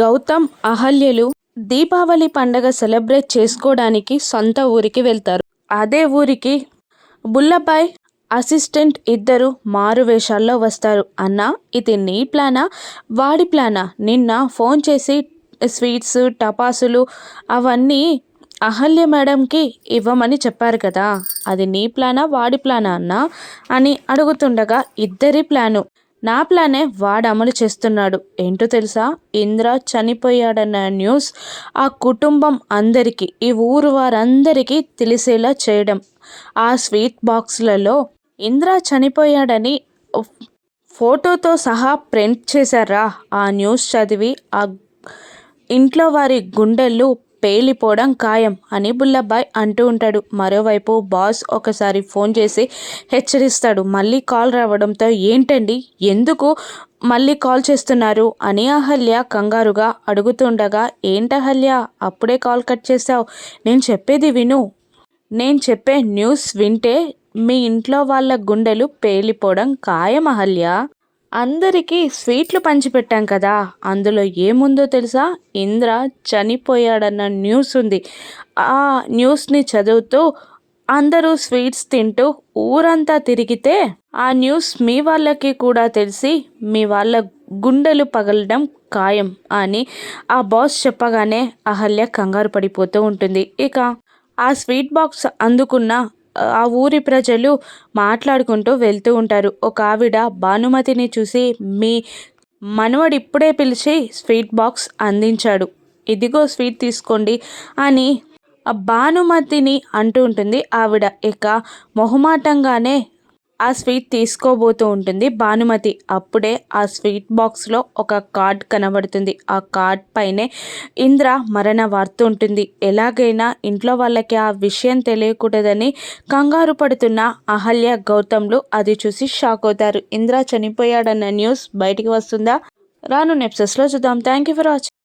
గౌతమ్ అహల్యలు దీపావళి పండగ సెలబ్రేట్ చేసుకోవడానికి సొంత ఊరికి వెళ్తారు. అదే ఊరికి బుల్లబాయ్ అసిస్టెంట్ ఇద్దరు మారు వేషాల్లో వస్తారు. అన్న ఇది నీ ప్లానా? వాడి ప్లానా? నిన్న ఫోన్ చేసి స్వీట్స్ టపాసులు అవన్నీ అహల్య మేడంకి ఇవ్వమని చెప్పారు కదా. అది నీ ప్లానా? వాడి ప్లానా అన్న? అని అడుగుతుండగా ఇద్దరి ప్లాను. నా ప్లానే వాడు అమలు చేస్తున్నాడు. ఏంటో తెలుసా? ఇంద్ర చనిపోయాడన్న న్యూస్ ఆ కుటుంబం అందరికీ ఈ ఊరు వారందరికీ తెలిసేలా చేయడం. ఆ స్వీట్ బాక్స్లలో ఇంద్ర చనిపోయాడని ఫోటోతో సహా ప్రింట్ చేశారా? ఆ న్యూస్ చదివి ఆ ఇంట్లో వారి గుండెలు పేలిపోవడం ఖాయం అని బుల్లబ్బాయ్ అంటూ ఉంటాడు. మరోవైపు బాస్ ఒకసారి ఫోన్ చేసి హెచ్చరిస్తాడు. మళ్ళీ కాల్ రావడంతో ఏంటండి? ఎందుకు మళ్ళీ కాల్ చేస్తున్నారు? అని అహల్య కంగారుగా అడుగుతుండగా ఏంటహల్య అప్పుడే కాల్ కట్ చేసావు నేను చెప్పేది విను. నేను చెప్పే న్యూస్ వింటే మీ ఇంట్లో వాళ్ళ గుండెలు పేలిపోవడం ఖాయం అహల్య. అందరికీ స్వీట్లు పంచిపెట్టాం కదా. అందులో ఏముందో తెలుసా? ఇంద్ర చనిపోయాడన్న న్యూస్ ఉంది. ఆ న్యూస్ని చదువుతూ అందరూ స్వీట్స్ తింటూ ఊరంతా తిరిగితే ఆ న్యూస్ మీ వాళ్ళకి కూడా తెలిసి మీ వాళ్ళ గుండెలు పగలడం ఖాయం అని ఆ బాస్ చెప్పగానే అహల్య కంగారు పడిపోతూ ఉంటుంది. ఇక ఆ స్వీట్ బాక్స్ అందుకున్న ఆ ఊరి ప్రజలు మాట్లాడుకుంటూ వెళ్తూ ఉంటారు. ఒక ఆవిడ భానుమతిని చూసి మీ మనవడు ఇప్పుడే పిలిచి స్వీట్ బాక్స్ అందించాడు. ఇదిగో స్వీట్ తీసుకోండి అని ఆ భానుమతిని అంటూ ఉంటుంది. ఆవిడ ఇక మొహమాటంగానే ఆ స్వీట్ తీసుకోబోతూ ఉంటుంది. భానుమతి అప్పుడే ఆ స్వీట్ బాక్స్లో ఒక కార్డ్ కనబడుతుంది. ఆ కార్డ్ పైనే ఇంద్ర మరణ వార్త ఉంటుంది. ఎలాగైనా ఇంట్లో వాళ్ళకి ఆ విషయం తెలియకూడదని కంగారు పడుతున్న అహల్య గౌతమ్లు అది చూసి షాక్ అవుతారు. ఇంద్ర చనిపోయాడన్న న్యూస్ బయటికి వస్తుందా? రాను నెప్సెస్లో చూద్దాం. Thank you for watching